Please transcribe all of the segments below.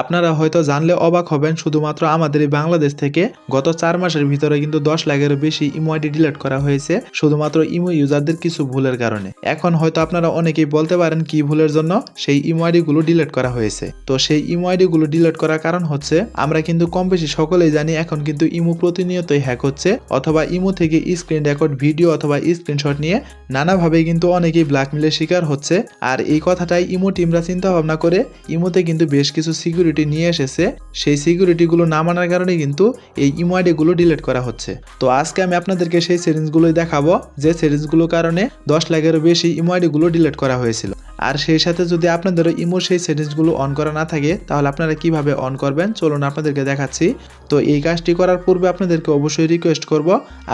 আপনারা হয়তো জানলে অবাক হবেন, শুধুমাত্র আমাদের বাংলাদেশ থেকে গত চার মাসের ভিতরে কিন্তু দশ লাখের বেশি ইমো আইডি ডিলিট করা হয়েছে, শুধুমাত্র ইমো ইউজারদের কিছু ভুলের কারণে। এখন হয়তো আপনারা অনেকেই বলতে পারেন কি ভুলের জন্য সেই ইমো আইডি গুলো ডিলিট করা হয়েছে। তো সেই ইমো আইডি গুলো ডিলিট করার কারণ হচ্ছে, আমরা কিন্তু কম বেশি সকলেই জানি এখন কিন্তু ইমো প্রতিনিয়তই হ্যাক হচ্ছে, অথবা ইমো থেকে স্ক্রিন রেকর্ড, ভিডিও অথবা স্ক্রিনশট নিয়ে নানাভাবে কিন্তু অনেকেই ব্ল্যাকমেলের শিকার হচ্ছে। আর এই কথাটাই ইমো টিমরা চিন্তা ভাবনা করে, ইমোতে কিন্তু বেশ কিছু সিকিউরিটি নিয়ে এসেছে, সেই সিকিউরিটিগুলো না মানার কারণে কিন্তু এই ইমো ডিলিট করা হচ্ছে। তো আজকে আমি আপনাদেরকে সেই সেটিংসগুলোই দেখাবো, যে সেটিংসগুলোর কারণে দশ লাখেরও বেশি ইমো ডিলিট করা হয়েছিল। আর সেই সাথে যদি আপনাদেরও ইমো সেই সেটিংসগুলো অন করা না থাকে, তাহলে আপনারা কীভাবে অন করবেন? চলুন আপনাদেরকে দেখাচ্ছি। তো এই কাজটি করার পূর্বে আপনাদেরকে অবশ্যই রিকোয়েস্ট করব,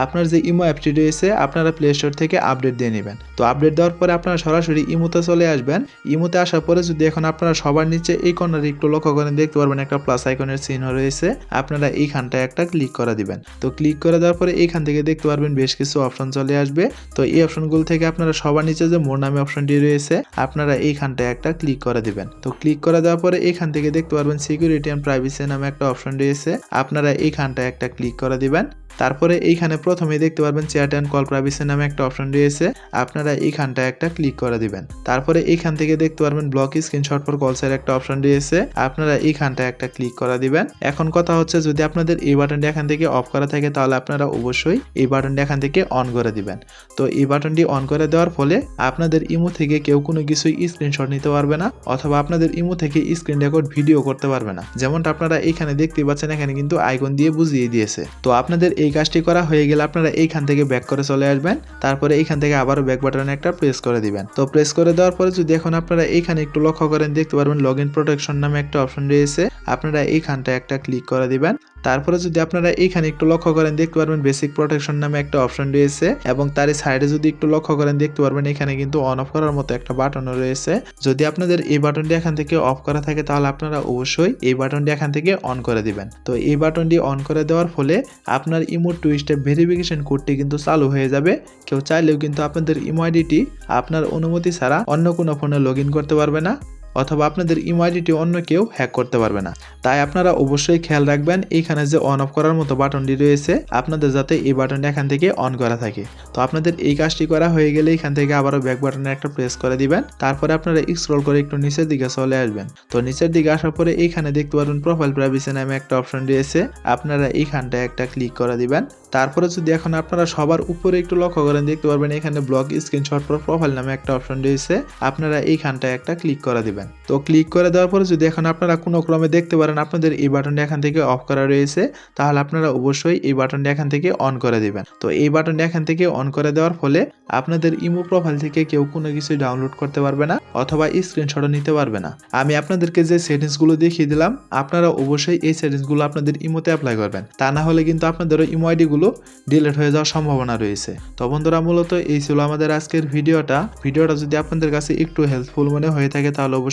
আপনার যে ইমো অ্যাপটি রয়েছে, আপনারা প্লে স্টোর থেকে আপডেট দিয়ে নেবেন। তো আপডেট দেওয়ার পরে আপনারা সরাসরি ইমোতে চলে আসবেন। ইমোতে আসার পরে যদি এখন আপনারা সবার নিচে এই কর্নারে একটু লক্ষ্য করেন, দেখতে পারবেন একটা প্লাস আইকনের চিহ্ন রয়েছে। আপনারা এইখানটায় একটা ক্লিক করে দিবেন। তো ক্লিক করে দেওয়ার পরে এইখান থেকে দেখতে পারবেন বেশ কিছু অপশন চলে আসবে। তো এই অপশনগুলো থেকে আপনারা সবার নিচে যে মোর নামে অপশনটি রয়েছে আপনারা এইখানটায় একটা ক্লিক করে দিবেন। তো ক্লিক করে দেওয়ার পরে এখান থেকে দেখতে পারবেন সিকিউরিটি অ্যান্ড প্রাইভেসি নামে একটা অপশন রয়েছে। আপনারা এইখানটায় একটা ক্লিক করে দিবেন। তারপরে এইখানে প্রথমেই দেখতে পারবেন চ্যাট অ্যান্ড কল প্রাইভেসি নামে একটা অপশন রয়েছে। আপনারা এইখানটায় একটা ক্লিক করে দিবেন। তারপরে এইখান থেকে দেখতে পারবেন ব্লক স্ক্রিনশট ফর কলসের একটা অপশন রয়েছে। আপনারা এইখানটায় একটা ক্লিক করে দিবেন। এখন কথা হচ্ছে যদি আপনাদের এই বাটনটি এখান থেকে অফ করা থাকে, তাহলে আপনারা অবশ্যই এই বাটনটি এখান থেকে অন করে দিবেন। তো এই বাটনটি অন করে দেওয়ার ফলে আপনাদের ইমো থেকে কেউ কোনো কিছুই স্ক্রিনশট নিতে পারবে না, অথবা আপনাদের ইমো থেকে স্ক্রিন রেকর্ড ভিডিও করতে পারবে না। যেমনটা আপনারা এইখানে দেখতে পাচ্ছেন, এখানে কিন্তু আইকন দিয়ে বুঝিয়ে দিয়েছে। তো আপনাদের এই কাজটি করা হয়ে গেলে আপনারা এইখান থেকে ব্যাক করে চলে আসবেন। তারপরে এইখান থেকে আবারও ব্যাক বাটনে একটা প্রেস করে দিবেন। তো প্রেস করে দেওয়ার পরে যদি এখন আপনারা এইখানে একটু লক্ষ্য করেন, দেখতে পারবেন লগ ইন প্রোটেকশন নামে একটা অপশন রয়েছে। আপনারা এইখানটা একটা ক্লিক করে দিবেন। তারপরে যদি আপনারা এখানে একটু লক্ষ্য করেন, দেখতে পারবেন বেসিক প্রোটেকশন নামে একটা অপশন রয়েছে এবং তার সাইডে যদি একটু লক্ষ্য করেন, দেখতে পারবেন এখানে কিন্তু অন অফ করার মতো একটা বাটনও রয়েছে। যদি আপনাদের এই বাটনটি এখান থেকে অফ করা থাকে, তাহলে আপনারা অবশ্যই এই বাটনটি এখান থেকে অন করে দিবেন। তো এই বাটনটি অন করে দেওয়ার ফলে আপনার ইমো টু স্টেপ ভেরিফিকেশন কোডটি কিন্তু চালু হয়ে যাবে। কেউ চাইলেও কিন্তু আপনাদের ইমো আইডিটি আপনার অনুমতি ছাড়া অন্য কোনো ফোনে লগ করতে পারবে না। অথবা আপনাদের ইমোআইডিটি অন্য কেউ হ্যাক করতে পারবে না। তাই আপনারা অবশ্যই খেয়াল রাখবেন এইখানে যে অন অফ করার মতো বাটনটি রয়েছে, আপনাদের যাতে এই বাটনটি এখান থেকে অন করা থাকে। তো আপনাদের এই কাজটি করা হয়ে গেলে এখান থেকে আবারও ব্যাক বাটনে একটা প্রেস করে দিবেন, তারপরে আপনারা স্ক্রল করে একটু নিচের দিকে চলে আসবেন। তো নিচের দিকে আসার পরে এইখানে দেখতে পারবেন প্রোফাইল প্রাইভেসি নামে একটা অপশন রয়েছে, আপনারা এইখানটায় একটা ক্লিক করে দিবেন। তারপরে যদি এখন আপনারা সবার উপরে একটু লক্ষ্য করেন, দেখতে পারবেন এখানে ব্লগ স্ক্রিনশট প্রোফাইল নামে একটা অপশন রয়েছে, আপনারা এইখানটায় একটা ক্লিক করে দিবেন। তো ক্লিক করে দেওয়ার পরে যদি এখন আপনারা কোনো ক্রমে দেখতে পারেন, আপনাদের এই বাটনটি এখান থেকে অফ করা রয়েছে, তাহলে আপনারা অবশ্যই এই বাটনটি এখান থেকে অন করে দিবেন। তো এই বাটনটি এখান থেকে অন করে দেওয়ার ফলে আপনাদের ইমো প্রোফাইল থেকে কেউ কোনো কিছু ডাউনলোড করতে পারবে না, অথবা স্ক্রিনশটও নিতে পারবে না। আমি আপনাদেরকে যে সেটিংসগুলো দেখিয়ে দিলাম, আপনারা অবশ্যই এই সেটিংসগুলো আপনাদের ইমোতে অ্যাপ্লাই করবেন। তা না হলে কিন্তু আপনাদেরও ইমো আইডিগুলো ডিলিট হয়ে যাওয়ার সম্ভাবনা রয়েছে। তো বন্ধুরা, মূলত এই ছিল আমাদের আজকের ভিডিওটা। ভিডিওটা যদি আপনাদের কাছে একটু হেল্পফুল মনে হয়ে থাকে, তাহলে